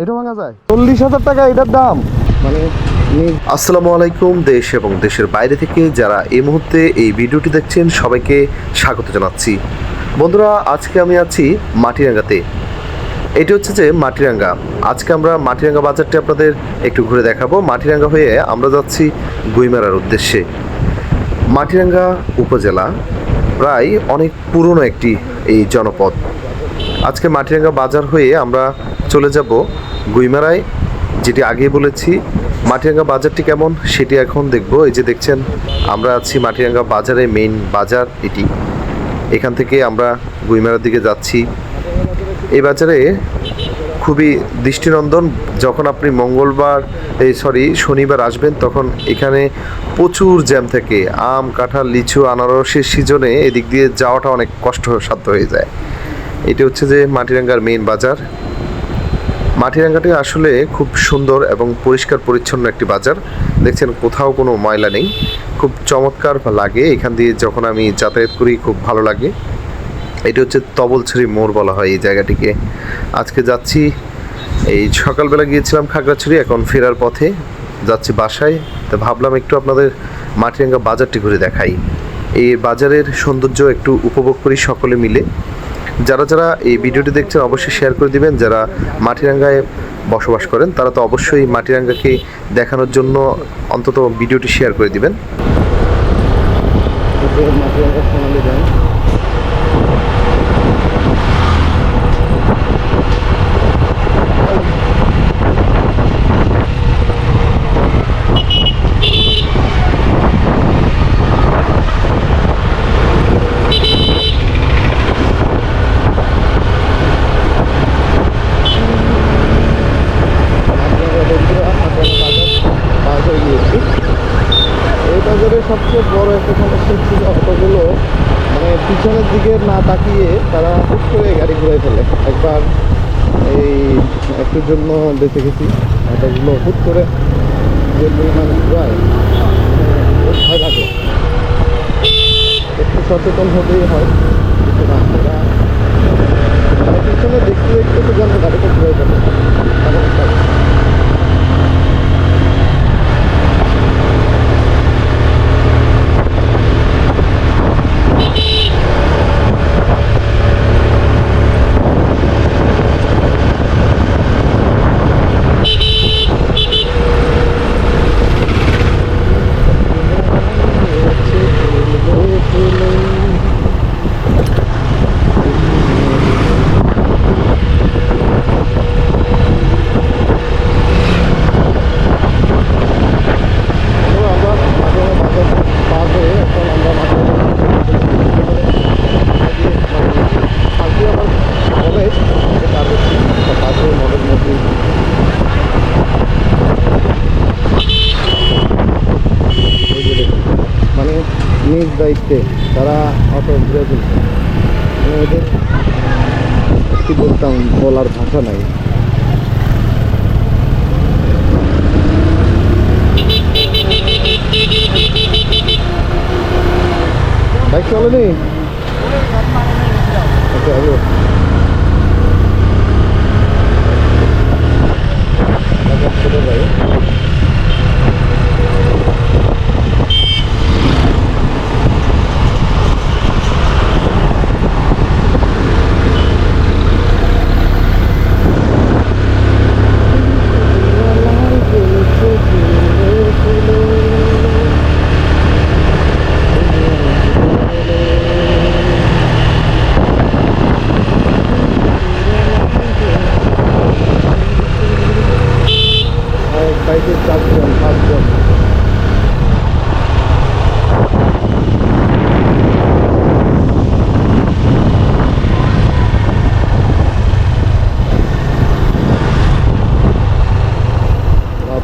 এটা ভাঙা যায়। চল্লিশ হাজার টাকা এটার দাম। মানে আসসালামু আলাইকুম দেশ এবং দেশের বাইরে থেকে যারা এই মুহূর্তে এই ভিডিওটি দেখছেন সবাইকে স্বাগত জানাচ্ছি। বন্ধুরা আজকে আমি আছি মাটিরাঙ্গাতে। এটি হচ্ছে যে মাটিরাঙ্গা। আজকে আমরা মাটিরাঙ্গা বাজারটি আপনাদের একটু ঘুরে দেখাবো। মাটিরাঙ্গা হয়ে আমরা যাচ্ছি গুইমারার উদ্দেশ্যে। মাটিরাঙ্গা উপজেলা প্রায় অনেক পুরনো একটি এই জনপদ। আজকে মাটিরাঙ্গা বাজার হয়ে আমরা চলে যাব গুইমারায়, যেটি আগে বলেছি। মাটিরাঙ্গা বাজারটি কেমন সেটি এখন দেখব। এই যে দেখছেন, আমরা আছি মাটিরাঙ্গা বাজারে মেইন বাজার এটি। এখান থেকে আমরা গুইমারার দিকে যাচ্ছি। এই বাজারে খুবই দৃষ্টিনন্দন। যখন আপনি মঙ্গলবার, এই সরি শনিবার আসবেন, তখন এখানে প্রচুর জ্যাম থেকে। আম, কাঁঠাল, লিচু, আনারসের সিজনে এদিক দিয়ে যাওয়াটা অনেক কষ্টসাধ্য হয়ে যায়। এটি হচ্ছে যে মাটিরাঙ্গার মেইন বাজার। মাটিরাঙ্গাটি আসলে খুব সুন্দর এবং পরিষ্কার পরিচ্ছন্ন একটি বাজার। দেখছেন, কোথাও কোনো ময়লা নেই। খুব চমৎকার লাগে। এখান দিয়ে যখন আমি যাতায়াত করি, খুব ভালো লাগে। এটি হচ্ছে তবলছড়ি মোড় বলা হয় এই জায়গাটিকে। আজকে যাচ্ছি, এই সকালবেলা গিয়েছিলাম খাগড়াছড়ি, এখন ফেরার পথে। যাচ্ছি বাসায়। তো ভাবলাম একটু আপনাদের মাটিরাঙ্গা বাজারটি ঘুরে দেখাই। এই বাজারের সৌন্দর্য একটু উপভোগ করি সকলে মিলে। যারা যারা এই ভিডিওটি দেখছেন অবশ্যই শেয়ার করে দিবেন। যারা মাটিরাঙ্গায় বসবাস করেন, তারা তো অবশ্যই মাটিরাঙ্গাকে দেখানোর জন্য অন্তত ভিডিওটি শেয়ার করে দিবেন মাটিরাঙ্গা সোনালি ব্যাংক বাজার গিয়েছি এই বাজারে সবচেয়ে বড় একটা সমস্যা ছিল অটোগুলো মানে পিছনের দিকে না তাকিয়ে তারা হুট করে গাড়ি ঘুরে ফেলে। একবার এই একটুর জন্য বেঁচে গেছি। অটোগুলো হুট করে যে পরিমাণ ঘুরায় খুব ভয় লাগে। একটু সচেতন হতেই হয়। মানে পিছনে দেখতে দেখতে তো যেন গাড়িটা ঘুরে ফেলে এমন একটা আমরা পার হয়ে এখন আমরা পাশে আমার কলেজ পার হচ্ছি পাশে মডেল মধ্যে মানে নিজ দায়িত্বে তারা অটো ঘুরে ফেলছে। মানে ওদের কি বলতাম, বলার ভাষা নাই। বাইক চলেনি আচ্ছা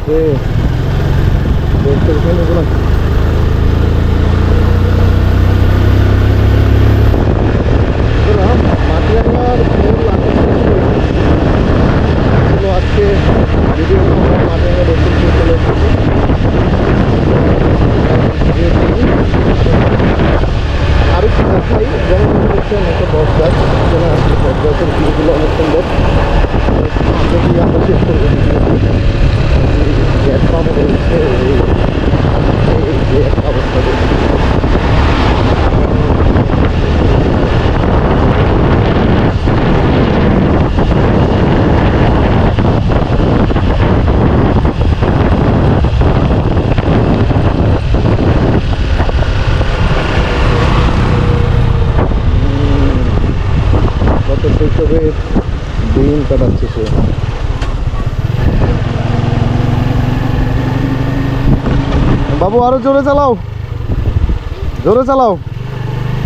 বাপরে দেখতে এখানে কোনো মাটিরাঙ্গার মূল আকর্ষণ হলো আজকে ভিডিও মাটিরাঙ্গা দক্ষিণ চলে এসেছি আরেকটু দেখাই যেমন দেখছেন একটা বস গাছ চলে আসছে বস গাছের ভিউগুলো অনেক সুন্দর চালাচ্ছে সে। বাবু, আরও জোরে চালাও। জোরে চালাও।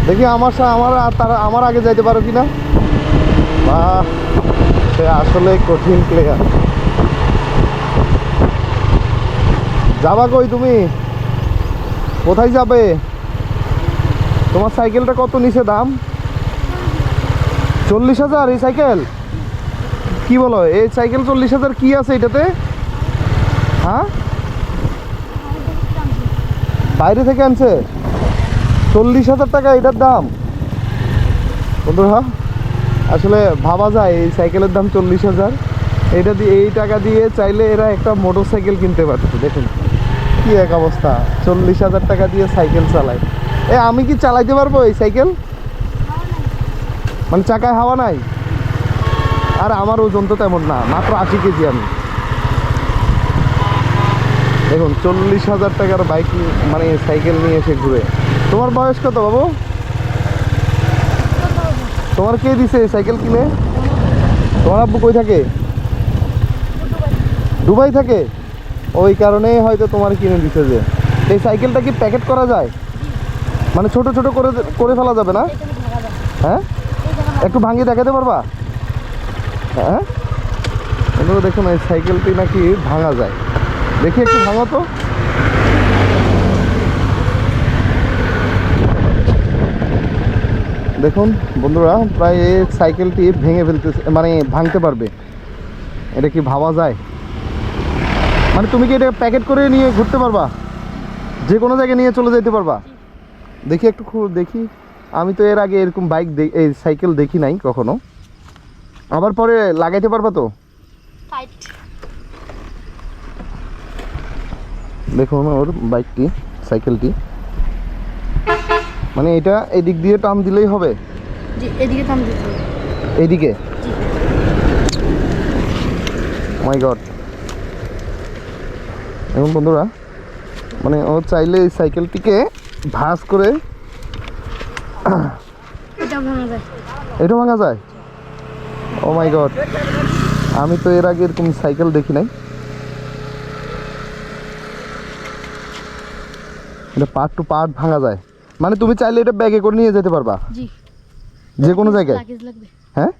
দেখি আমার আমার তারা আমার আগে যাইতে পারো কিনা? বা, সে আসলে কঠিন প্লেয়ার যাবা কই তুমি? কোথায় যাবে? তোমার সাইকেলটা কত নিচে দাম? চল্লিশ হাজার, এই সাইকেল? কি বলো, এই সাইকেল চল্লিশ হাজার কি আছে এটাতে? হ্যাঁ? বাইরে থেকে আনছে। চল্লিশ হাজার টাকা এটার দাম। বন্ধুরা, আসলে ভাবা যায়, এই সাইকেলের দাম চল্লিশ হাজার। এটা দিয়ে, এই টাকা দিয়ে চাইলে এরা একটা মোটর সাইকেল কিনতে পারতো দেখুন। কি এক অবস্থা, চল্লিশ হাজার টাকা দিয়ে সাইকেল চালায়। এ, আমি কি চালাইতে পারব এই সাইকেল? মানে চাকায় হাওয়া নাই। আর আমার ওজন তো তেমন না মাত্র আশি কেজি আমি। দেখুন চল্লিশ হাজার টাকার বাইক মানে সাইকেল নিয়ে এসে ঘুরে। তোমার বয়স কত বাবু? তোমার কে দিছে সাইকেল কিনে? তোমার আব্বু কই থাকে? দুবাই থাকে? ওই কারণেই হয়তো তোমার কিনে দিছে যে। এই সাইকেলটা কি প্যাকেট করা যায়? মানে ছোট ছোট করে করে ফেলা যাবে না? হ্যাঁ? একটু ভাঙিয়ে দেখাতে পারবা? হ্যাঁ? বন্ধুরা, দেখুন, এই সাইকেলটি নাকি ভাঙা যায়। দেখি একটু ভাঙো তো। দেখুন, বন্ধুরা, প্রায় এই সাইকেলটি ভেঙে ফেলতে মানে ভাঙতে পারবে। এটা কি ভাবা যায়? মানে তুমি কি এটা প্যাকেট করে নিয়ে ঘুরতে পারবা? যে কোনো জায়গায় নিয়ে চলে যেতে পারবা। দেখি একটু দেখি। আমি তো এর আগে এরকম বাইক এই সাইকেল দেখি নাই কখনো। আবার পরে লাগাইতে পারবা তো? দেখুন ওর বাইকটি সাইকেলটি মানে এটা এদিক দিয়ে টান দিলেই হবে? জি এদিকে থাম দিতে হবে। এইদিকে মাই গড এখন বন্ধুরা মানে ও চাইলে এই সাইকেলটিকে ভাঁজ করে এটা ভাঙা যায়। ও মাই গড আমি তো এর আগে এরকম সাইকেল দেখি নাই। এটা পার্ট টু পার্ট ভাঙা যায়। মানে তুমি চাইলে এটা ব্যাগে করে নিয়ে যেতে পারবা। জি। যে কোনো জায়গায়। হ্যাঁ?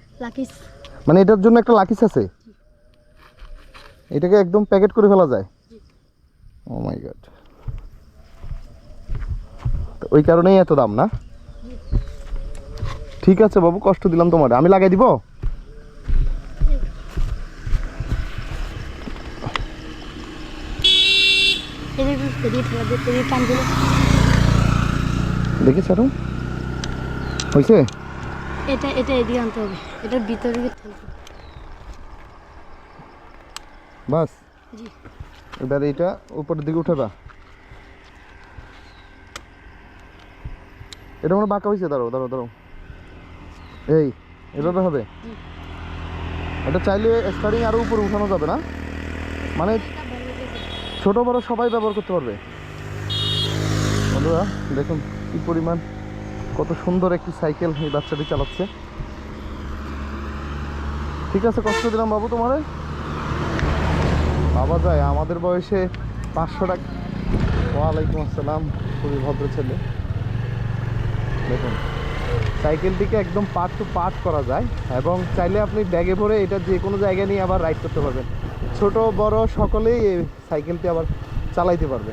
মানে এটার জন্য একটা লাকিস আছে? এটাকে একদম প্যাকেট করে ফেলা যায়? ও মাই গড ওই কারণেই এত দাম না? ঠিক আছে বাবু কষ্ট দিলাম তোমার। আমি লাগাই দিব? দেখি স্যার হয়েছে এটা এটা এদিকে আনতে হবে। এটার ভিতরে বাস। জি। এবার এইটা উপরের দিকে উঠাবা। এটা মনে বাঁকা হয়েছে দাঁড়াও দাঁড়াও দাঁড়াও। এই এভাবে হবে? এটা চাইলে স্টারিং আরও উপরে উঠানো যাবে না? মানে ছোট বড় সবাই ব্যবহার করতে পারবে। বন্ধুরা দেখুন কি পরিমাণ কত সুন্দর একটি সাইকেল এই বাচ্চাটি চালাচ্ছে। ঠিক আছে কষ্ট দিলাম বাবু তোমারে। বাবা যায় আমাদের বয়সে পাঁচশো টাকা। ওয়ালাইকুম আসসালাম খুবই ভদ্র ছেলে। দেখুন। সাইকেলটিকে একদম পার্ট টু পার্ট করা যায় এবং চাইলে আপনি ব্যাগে ভরে এটা যে কোনো জায়গায় নিয়ে আবার রাইড করতে পারবেন। ছোট, বড় সকলেই এই সাইকেলটি আবার চালাইতে পারবে।